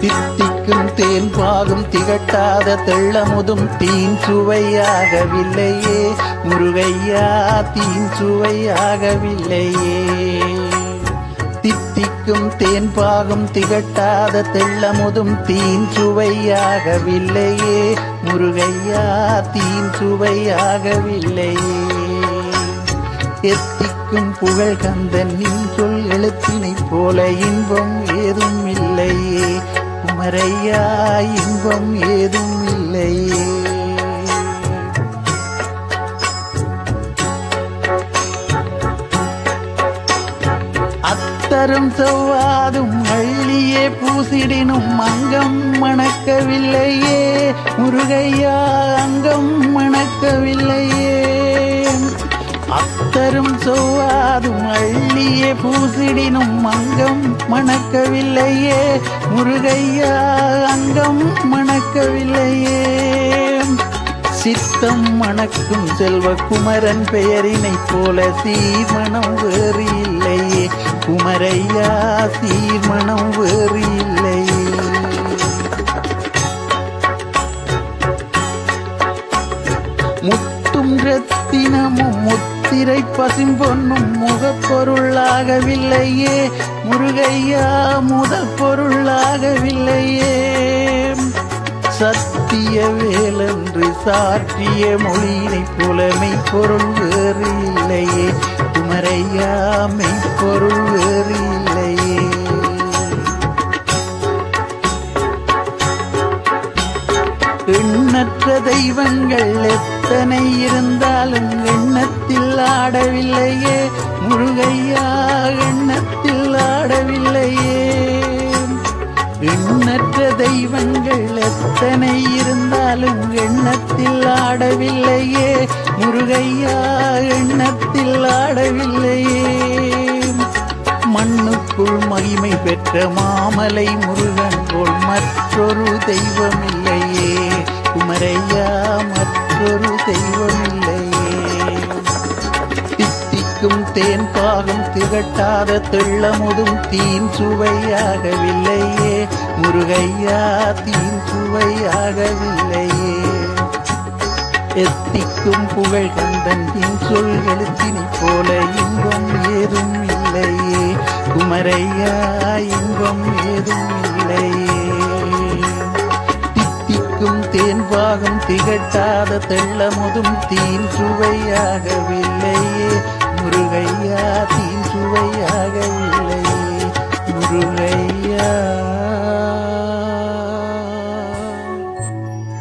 தித்திக்கும் தேன் பாகும் திகட்டாத தெள்ளமுதும் தீன் சுவையாகவில்லையே. முருகையா தீன் சுவையாகவில்லையே. தித்திக்கும் தேன் பாகும் திகட்டாத தெள்ளமுதும் தீன் சுவையாகவில்லையே. முருகையா தீன் சுவையாகவில்லையே. எத்திக்கும் புகழ் கந்தன் நின் சொல் எழுத்தினைப் போல இன்பம் ஏதும் இல்லையே. குமரையா இன்பம் ஏதும் இல்லையே. அத்தரும் செவ்வாதும் வள்ளியே பூசிடினும் அங்கம் மணக்கவில்லையே. முருகையா அங்கம் மணக்கவில்லையே. அத்தரும் செவ்வாதும் வள்ளியே பூசிடினும் அங்கம் மணக்கவில்லையே. முருகையா அங்கம் மணக்கவில்லையே. சித்தம் மணக்கும் செல்வ குமரன் பெயரினைப் போல சீர்மணம் வேறு இல்லையே குமரையா சீர்மணம் வேறு இல்லையே முத்தும் ரத்தினமும் முத்திரை பசும்பொன்னும் முகப்பொருளாகவில்லையே. முருகையா முதல் பொருளாகவில்லையே. சத்திய வேலென்று சாற்றிய மொழியினை புலமை பொருள் வேறு இல்லையே குமரையா மெய்ப்பொருள் வேறு இல்லையே எண்ணற்ற தெய்வங்கள் எத்தனை இருந்தாலும் எண்ணத்தில் ஆடவில்லையே. முருகையா எண்ணத்தில் ஆடவில்லையே. எண்ணற்ற தெய்வங்கள் எத்தனை இருந்தாலும் எண்ணத்தில் ஆடவில்லையே. முருகையா எண்ணத்தில் ஆடவில்லையே. மண்ணுக்குள் மகிமை பெற்ற மாமலை முருகன் போல் மற்றொரு தெய்வமில்லையே தித்திக்கும் தேன் பாகம் திகட்டாத தெள்ளமுதும் தீன் சுவையாகவில்லையே. முருகையா தீன் சுவையாகவில்லையே. எத்திக்கும் புகழ் கந்தன் என் சொல் எழுத்தினை போல இன்பம் ஏதும் இல்லையே. குமரையா இன்பம் ஏதும் இல்லையே. தித்திக்கும் தேன் பாகம் திகட்டாத தெள்ளமுதும் தீன் சுவையாகவில்லை. முருகையா தீன் சுவையாக